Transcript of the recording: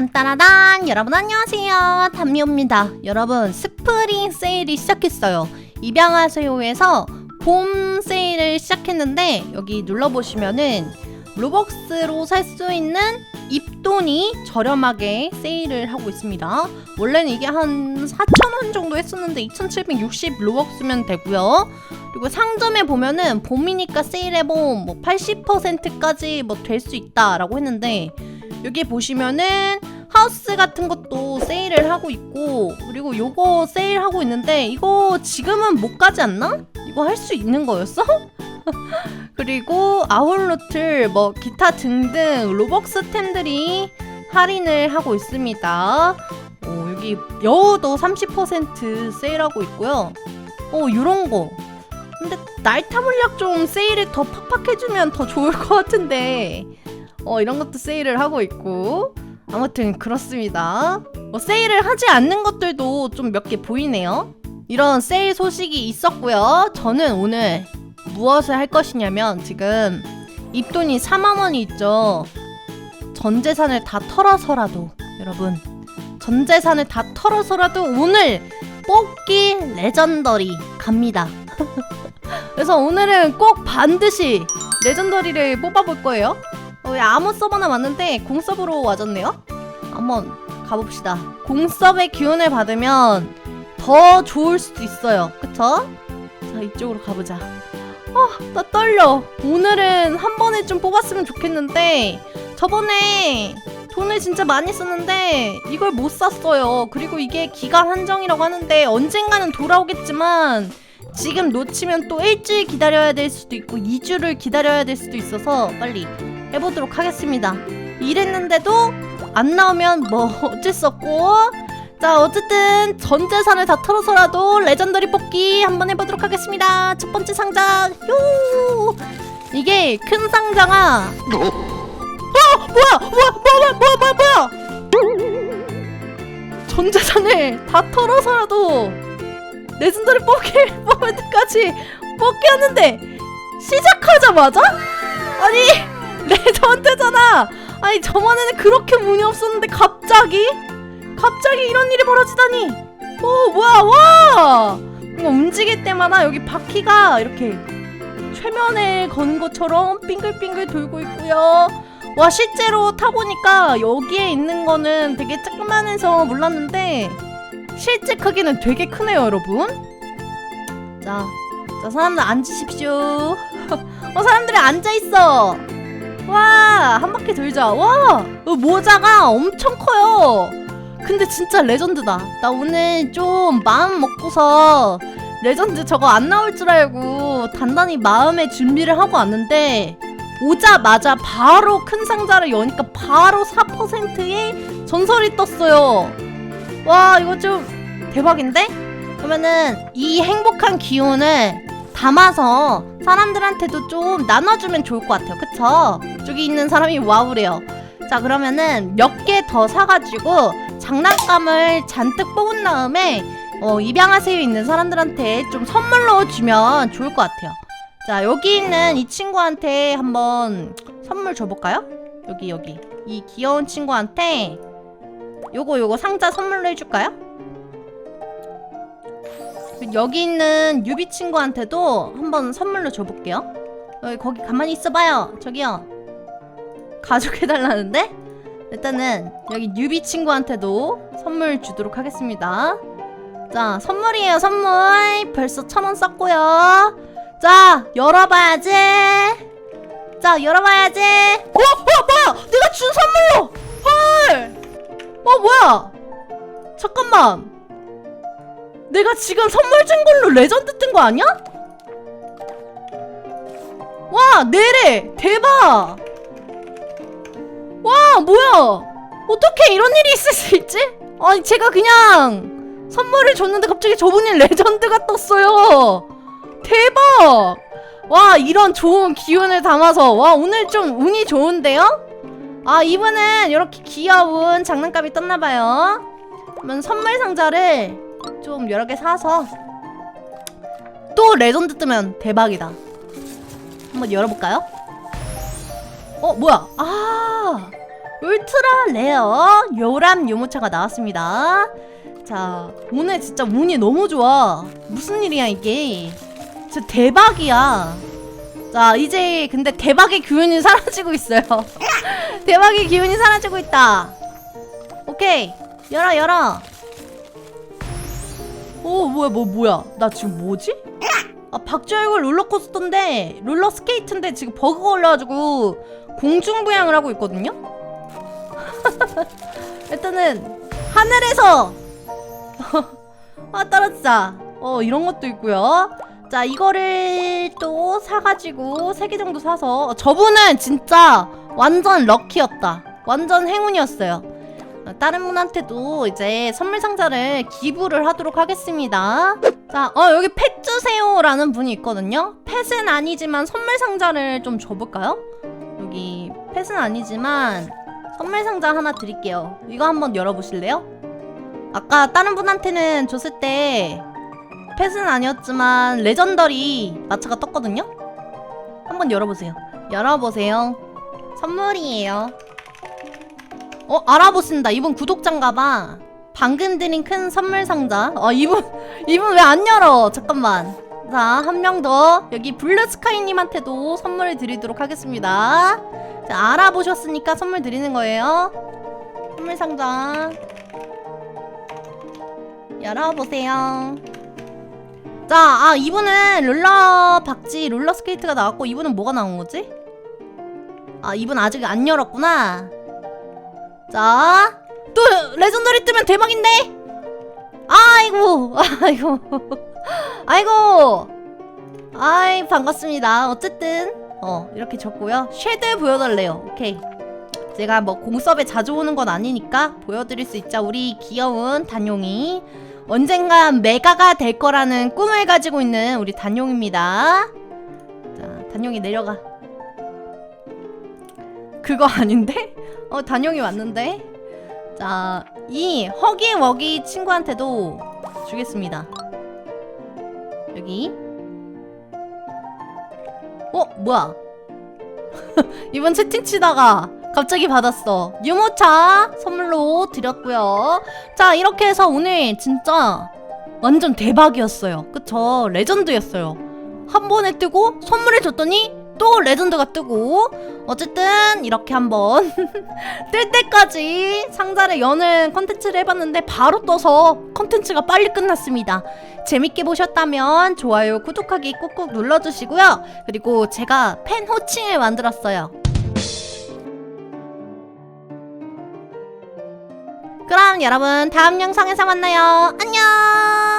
딴딴따라단 여러분 안녕하세요. 담요입니다. 여러분 스프링 세일이 시작했어요. 입양하세요에서 봄 세일을 시작했는데 여기 눌러보시면은 로벅스로 살 수 있는 입돈이 저렴하게 세일을 하고 있습니다. 원래는 이게 한 4,000원 정도 했었는데 2,760 로벅스면 되고요. 그리고 상점에 보면은 봄이니까 세일해봄 뭐 80%까지 뭐 될 수 있다라고 했는데 여기 보시면은 하우스 같은 것도 세일을 하고 있고 그리고 요거 세일하고 있는데 이거 지금은 못 가지 않나? 이거 할 수 있는 거였어? 그리고 아울루틀 뭐 기타 등등 로벅스 템들이 할인을 하고 있습니다. 어, 여기 여우도 30% 세일하고 있고요. 어 요런 거. 근데 날타 물약 좀 세일을 더 팍팍 해주면 더 좋을 것 같은데 어 이런 것도 세일을 하고 있고 아무튼 그렇습니다. 뭐 세일을 하지 않는 것들도 좀 몇 개 보이네요. 이런 세일 소식이 있었고요. 저는 오늘 무엇을 할 것이냐면 지금 입돈이 4만 원이 있죠. 전 재산을 다 털어서라도 여러분 전 재산을 다 털어서라도 오늘 뽑기 레전더리 갑니다. 그래서 오늘은 꼭 반드시 레전더리를 뽑아볼 거예요. 어, 왜 아무 서버나 왔는데 공서버로 와졌네요? 한번 가봅시다. 공섭의 기운을 받으면 더 좋을 수도 있어요. 그쵸? 자, 이쪽으로 가보자. 아, 나 떨려. 오늘은 한 번에 좀 뽑았으면 좋겠는데, 저번에 돈을 진짜 많이 썼는데, 이걸 못 샀어요. 그리고 이게 기간 한정이라고 하는데, 언젠가는 돌아오겠지만, 지금 놓치면 또 일주일 기다려야 될 수도 있고, 2주를 기다려야 될 수도 있어서, 빨리 해보도록 하겠습니다. 이랬는데도 안 나오면 뭐 어쩔 수 없고. 자 어쨌든 전 재산을 다 털어서라도 레전더리 뽑기 한번 해보도록 하겠습니다. 첫 번째 상자 요! 이게 큰 상자가 어? 뭐야 뭐야 뭐야 뭐야 뭐야 뭐야! 전 재산을 다 털어서라도 레전더리 뽑기 뽑을 때까지 뽑기 하는데 시작하자마자? 아니 레전드잖아. 아니 저번에는 그렇게 운이 없었는데 갑자기 갑자기 이런 일이 벌어지다니. 오 뭐야 와. 이거 움직일 때마다 여기 바퀴가 이렇게 최면에 거는 것처럼 빙글빙글 돌고 있고요. 와 실제로 타보니까 여기에 있는 거는 되게 조그만해서 몰랐는데 실제 크기는 되게 크네요 여러분. 자, 자 사람들 앉으십시오. 어 사람들이 앉아 있어. 와, 한 바퀴 돌자. 와, 어, 모자가 엄청 커요. 근데 진짜 레전드다. 나 오늘 좀 마음 먹고서 레전드 저거 안 나올 줄 알고 단단히 마음의 준비를 하고 왔는데 오자마자 바로 큰 상자를 여니까 바로 4%의 전설이 떴어요. 와, 이거 좀 대박인데? 그러면은 이 행복한 기운을 담아서 사람들한테도 좀 나눠주면 좋을 것 같아요. 그쵸? 저기 있는 사람이 와우래요. 자, 그러면은 몇 개 더 사가지고 장난감을 잔뜩 뽑은 다음에 어, 입양하세요 있는 사람들한테 좀 선물로 주면 좋을 것 같아요. 자, 여기 있는 이 친구한테 한번 선물 줘볼까요? 여기, 여기. 이 귀여운 친구한테 요거, 요거 상자 선물로 해줄까요? 여기 있는 유비 친구한테도 한번 선물로 줘볼게요. 여기 거기 가만히 있어봐요. 저기요. 가족해달라는데? 일단은 여기 유비 친구한테도 선물 주도록 하겠습니다. 자, 선물이에요, 선물. 벌써 천 원 썼고요. 자, 열어봐야지. 자, 열어봐야지. 어, 어, 뭐야? 내가 준 선물로. 헐. 어, 뭐야? 잠깐만. 내가 지금 선물 준 걸로 레전드 뜬 거 아니야? 와, 네래! 대박! 와, 뭐야! 어떻게 이런 일이 있을 수 있지? 아니, 제가 그냥 선물을 줬는데 갑자기 저분이 레전드가 떴어요! 대박! 와, 이런 좋은 기운을 담아서, 와, 오늘 좀 운이 좋은데요? 아, 이분은 이렇게 귀여운 장난감이 떴나봐요. 그러면 선물 상자를 좀 여러 개 사서 또 레전드 뜨면 대박이다. 한번 열어볼까요? 어 뭐야? 아 울트라 레어 요람 유모차가 나왔습니다. 자, 오늘 진짜 운이 너무 좋아. 무슨 일이야, 이게. 진짜 대박이야. 자, 이제 근데 대박의 기운이 사라지고 있어요. 대박의 기운이 사라지고 있다. 오케이. 열어, 열어. 오, 뭐야, 뭐, 뭐야. 나 지금 뭐지? 아, 박쥐 얼굴 롤러코스터인데, 롤러스케이트인데 지금 버그가 올라가지고 공중부양을 하고 있거든요? 일단은, 하늘에서! 아, 떨어지자. 어, 이런 것도 있고요. 자, 이거를 또 사가지고 세개 정도 사서 저분은 진짜 완전 럭키였다. 완전 행운이었어요. 어, 다른 분한테도 이제 선물 상자를 기부를 하도록 하겠습니다. 자, 어, 여기 펫 주세요 라는 분이 있거든요. 펫은 아니지만 선물 상자를 좀 줘볼까요? 여기 펫은 아니지만 선물 상자 하나 드릴게요. 이거 한번 열어보실래요? 아까 다른 분한테는 줬을 때 펫은 아니었지만 레전더리 마차가 떴거든요? 한번 열어보세요. 열어보세요. 선물이에요. 어, 알아보신다. 이분 구독자인가봐. 방금 드린 큰 선물 상자. 어, 이분, 이분 왜 안 열어? 잠깐만. 자, 한 명 더. 여기 블루스카이님한테도 선물을 드리도록 하겠습니다. 자, 알아보셨으니까 선물 드리는 거예요. 선물 상자. 열어보세요. 자, 아, 이분은 롤러 박지 롤러 스케이트가 나왔고, 이분은 뭐가 나온 거지? 아, 이분 아직 안 열었구나. 자, 또 레전더리 뜨면 대박인데? 아이고, 아이고, 아이고, 아이 반갑습니다. 어쨌든 어 이렇게 줬고요. 쉐드 보여달래요. 오케이. 제가 뭐 공섭에 자주 오는 건 아니니까 보여드릴 수 있죠. 우리 귀여운 단용이 언젠간 메가가 될 거라는 꿈을 가지고 있는 우리 단용입니다. 자, 단용이 내려가. 그거 아닌데? 어, 단용이 왔는데? 자, 이 허기워기 친구한테도 주겠습니다. 여기. 어, 뭐야? 이번 채팅 치다가 갑자기 받았어. 유모차 선물로 드렸고요. 자, 이렇게 해서 오늘 진짜 완전 대박이었어요. 그쵸? 레전드였어요. 한 번에 뜨고 선물을 줬더니 또 레전드가 뜨고 어쨌든 이렇게 한번 뜰 때까지 상자를 여는 컨텐츠를 해봤는데 바로 떠서 컨텐츠가 빨리 끝났습니다. 재밌게 보셨다면 좋아요, 구독하기 꾹꾹 눌러주시고요. 그리고 제가 팬 호칭을 만들었어요. 그럼 여러분 다음 영상에서 만나요. 안녕!